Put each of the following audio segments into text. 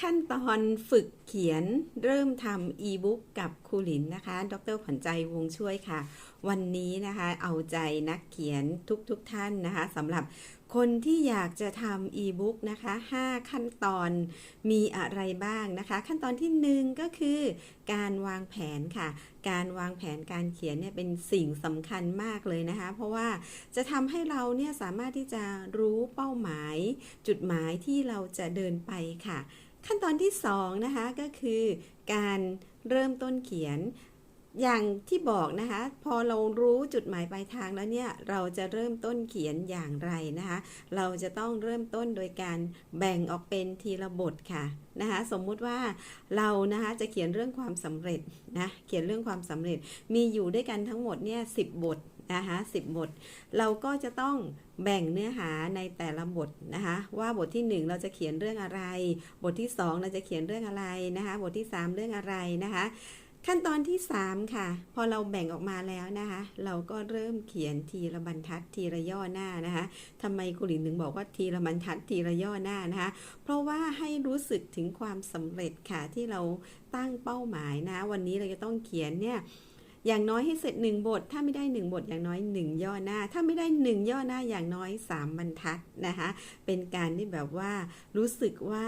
ขั้นตอนฝึกเขียนเริ่มทำอีบุ๊กกับครูหลินนะคะ ดรขวัญใจวงช่วยค่ะ วันนี้นะคะเอาใจนักเขียนทุกๆทท่านนะคะสำหรับคนที่อยากจะทำอีบุ๊กนะคะ 5 ขั้นตอนมีอะไรบ้างนะคะ ขั้นตอนที่ 1 ก็คือการวางแผนค่ะ การวางแผนการเขียนเนี่ยเป็นสิ่งสำคัญมากเลยนะคะ เพราะว่าจะทำให้เราเนี่ยสามารถที่จะรู้เป้าหมาย จุดหมายที่เราจะเดินไปค่ะ ขั้นตอนที่2นะคะก็คือการเริ่มต้นเขียนอย่างที่บอกนะคะ พอเรารู้จุดหมายปลายทางแล้วเนี่ยเราจะเริ่มต้นเขียนอย่างไรนะคะ เราจะต้องเริ่มต้นโดยการแบ่งออกเป็นทีละบทค่ะนะคะ สมมุติว่าเรานะคะจะเขียนเรื่องความสำเร็จนะเขียนเรื่องความสำเร็จมีอยู่ด้วยกันทั้งหมดเนี่ยสิบบท นะคะสิบบท เราก็จะต้องแบ่งเนื้อหาในแต่ละบทนะคะ ว่าบทที่ 1 เราจะเขียนเรื่องอะไร บทที่ 2 เราจะเขียนเรื่องอะไรนะคะ บทที่ 3 เรื่องอะไรนะคะ ขั้นตอนที่ 3 ค่ะ พอเราแบ่งออกมาแล้วนะคะ เราก็เริ่มเขียนทีละบรรทัดทีละย่อหน้านะคะทำไมครูหลินถึงบอกว่าทีละบรรทัดทีละย่อหน้านะคะ เพราะว่าให้รู้สึกถึงความสำเร็จค่ะที่เราตั้งเป้าหมายนะ วันนี้เราจะต้องเขียนเนี่ย อย่างน้อยให้เสร็จ 1 บท ถ้าไม่ได้ 1 บทอย่างน้อย 1 ย่อหน้า ถ้าไม่ได้ 1 ย่อหน้าอย่างน้อย 3 บรรทัดนะคะ เป็นการที่แบบว่ารู้สึกว่า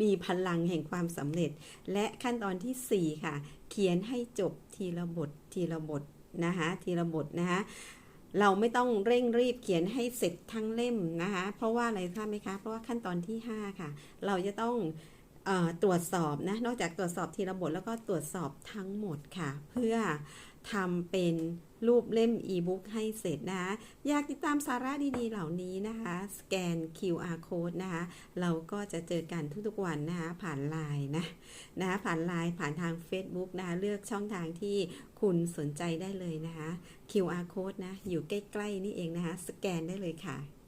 มีพลังแห่งความสำเร็จ และขั้นตอนทีสี่4 ค่ะ เขียนให้จบทีละบททีละบทนะคะทีละบทนะคะเราไม่ต้องเร่งรีบเขียนให้เสร็จทั้งเล่มนะคะ เพราะว่าอะไรทราบไหมคะ เพราะว่าขั้นตอนที่ 5 ค่ะ เราจะต้อง ตรวจสอบนะนอกจากตรวจสอบทีละบทแล้วก็ตรวจสอบทั้งหมดค่ะ เพื่อทำเป็นรูปเล่มอีบุ๊กให้เสร็จนะคะอยากติดตามสาระดีๆเหล่านี้นะคะ สแกน QR code นะคะ เราก็จะเจอกันทุกๆวันนะคะ ผ่านไลน์นะนะคะผ่านไลน์ผ่านทาง Facebook นะคะเลือกช่องทางที่คุณสนใจได้เลยนะคะ QR code นะ อยู่ใกล้ ๆ นี่เองนะคะ สแกนได้เลยค่ะ